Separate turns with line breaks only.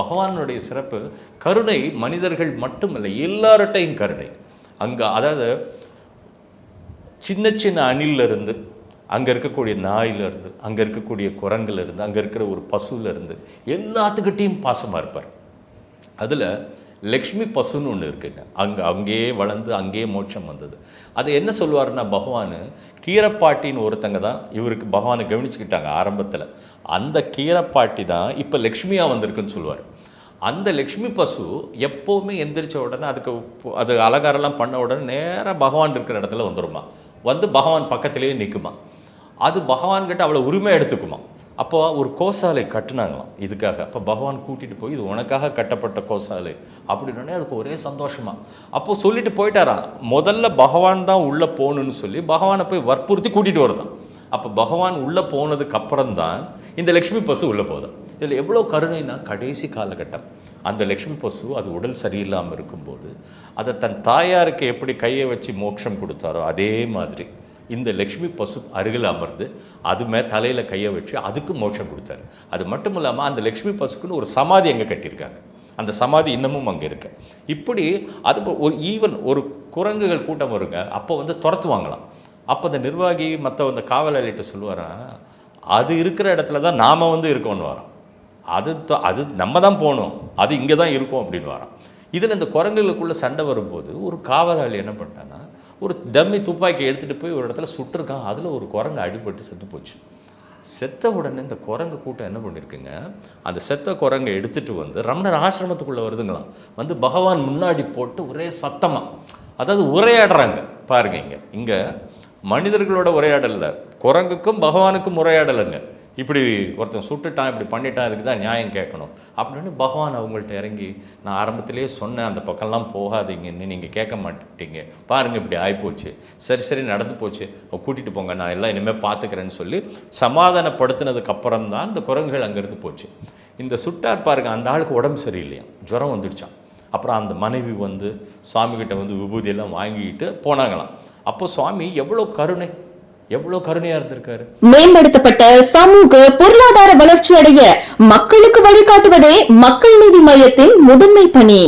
பகவானுடைய சிறப்பு கருணை மனிதர்கள் மட்டுமில்லை எல்லார்ட்டையும் கருணை. அங்கே அதாவது சின்ன சின்ன அணிலிருந்து அங்கே இருக்கக்கூடிய நாயிலிருந்து அங்கே இருக்கக்கூடிய குரங்குலேருந்து அங்கே இருக்கிற ஒரு பசுல எல்லாத்துக்கிட்டேயும் பாசமாக இருப்பார். அதில் லக்ஷ்மி பசுன்னு ஒன்று இருக்குங்க. அங்கே அங்கேயே வளர்ந்து அங்கேயே மோட்சம் வந்தது. அது என்ன சொல்லுவாருன்னா பகவான் கீரப்பாட்டின்னு ஒருத்தங்க தான் இவருக்கு பகவானை கவனிச்சுக்கிட்டாங்க ஆரம்பத்தில். அந்த கீரப்பாட்டி தான் இப்போ லக்ஷ்மியாக வந்திருக்குன்னு சொல்லுவார். அந்த லக்ஷ்மி பசு எப்போவுமே எந்திரிச்ச உடனே அதுக்கு அது அலங்காரம்லாம் பண்ண உடனே நேராக பகவான் இருக்கிற இடத்துல வந்துடுமா வந்து பகவான் பக்கத்துலேயே நிற்குமா அது பகவான்கிட்ட அவ்வளோ உரிமை எடுத்துக்குமா. அப்போ ஒரு கோசாலை கட்டினாங்களாம். இதுக்காக. அப்போ பகவான் கூட்டிகிட்டு போய் இது உனக்காக கட்டப்பட்ட கோசாலை. அப்படின்னே அதுக்கு ஒரே சந்தோஷமா. அப்போ சொல்லிட்டு போயிட்டாரா முதல்ல பகவான் தான் உள்ளே போகணுன்னு சொல்லி பகவானை போய் வற்புறுத்தி கூட்டிகிட்டு வருதான். அப்போ பகவான் உள்ளே போனதுக்கு அப்புறம் தான் இந்த லக்ஷ்மி பசு உள்ளே போதும் இதில் எவ்வளோ கருணைனா கடைசி காலகட்டம். அந்த லக்ஷ்மி பசு அது உடல் சரியில்லாமல் இருக்கும்போது அதை தன் தாயாருக்கு எப்படி கையை வச்சு மோட்சம் கொடுத்தாரோ அதே மாதிரி இந்த லக்ஷ்மி பசு அருகில் அமர்ந்து அது மே தலையில் கையை வச்சு அதுக்கு மோட்சம் கொடுத்தாரு. அது மட்டும் இல்லாமல் அந்த லக்ஷ்மி பசுக்குன்னு ஒரு சமாதி அங்கே கட்டியிருக்காங்க. அந்த சமாதி இன்னமும் அங்கே இருக்கு. இப்படி அது ஒரு ஈவன் ஒரு குரங்குகள் கூட்டம் வருங்க அப்போ வந்து துரத்துவாங்களாம். அப்போ அந்த நிர்வாகி மற்ற அந்த காவலாளிகிட்ட சொல்லுவாராம் அது இருக்கிற இடத்துல தான் நாம் வந்து இருக்கோன்னு வரோம் அது அது நம்ம தான் போகணும். அது இங்கே தான் இருக்கும் அப்படின்னு வரோம் இதில் இந்த குரங்குகளுக்குள்ளே சண்டை வரும்போது ஒரு காவலாளி என்ன பண்ணிட்டான்னா ஒரு டம்மி துப்பாக்கி எடுத்துகிட்டு போய் ஒரு இடத்துல சுட்டிருக்கான். அதில் ஒரு குரங்கு அடிபட்டு செத்து போச்சு. செத்த உடனே இந்த குரங்கு கூட்டம் என்ன பண்ணியிருக்குங்க அந்த செத்த குரங்கை எடுத்துகிட்டு வந்து ரமணர் ஆசிரமத்துக்குள்ளே வருதுங்களாம். வந்து பகவான் முன்னாடி போட்டு ஒரே சத்தமாக அதாவது உரையாடுறாங்க. பாருங்க இங்கே. இங்கே மனிதர்களோட உரையாடலில். குரங்குக்கும் பகவானுக்கும் உரையாடலைங்க. இப்படி ஒருத்தன் சுட்டுட்டான் இப்படி பண்ணிட்டான் அதுக்கு தான் நியாயம் கேட்கணும். அப்படின்னு பகவான் அவங்கள்ட்ட இறங்கி நான் ஆரம்பத்திலேயே சொன்னேன் அந்த பக்கம்லாம் போகாதீங்கன்னு நீங்கள் கேட்க மாட்டீங்க. பாருங்க இப்படி ஆகிப்போச்சு சரி சரி நடந்து போச்சு. கூட்டிகிட்டு போங்க நான் எல்லாம் இனிமேல் பார்த்துக்கிறேன்னு சொல்லி சமாதானப்படுத்தினதுக்கப்புறம் தான் இந்த குரங்குகள் அங்கேருந்து போச்சு. இந்த சுட்டார் பாருங்கள் அந்த ஆளுக்கு உடம்பு சரியில்லையா? ஜுரம் வந்துடுச்சான் அப்புறம் அந்த மனைவி வந்து சுவாமிகிட்ட வந்து விபூதியெல்லாம் வாங்கிக்கிட்டு போனாங்களாம். அப்போ சுவாமி எவ்வளோ கருணை எவ்வளோ கருணையாக இருந்திருக்காரு.
மேம்படுத்தப்பட்ட சமூக பொருளாதார வளர்ச்சி அடைய மக்களுக்கு வழிகாட்டுவதே மக்கள் நீதி மையத்தின் முதன்மை பணி.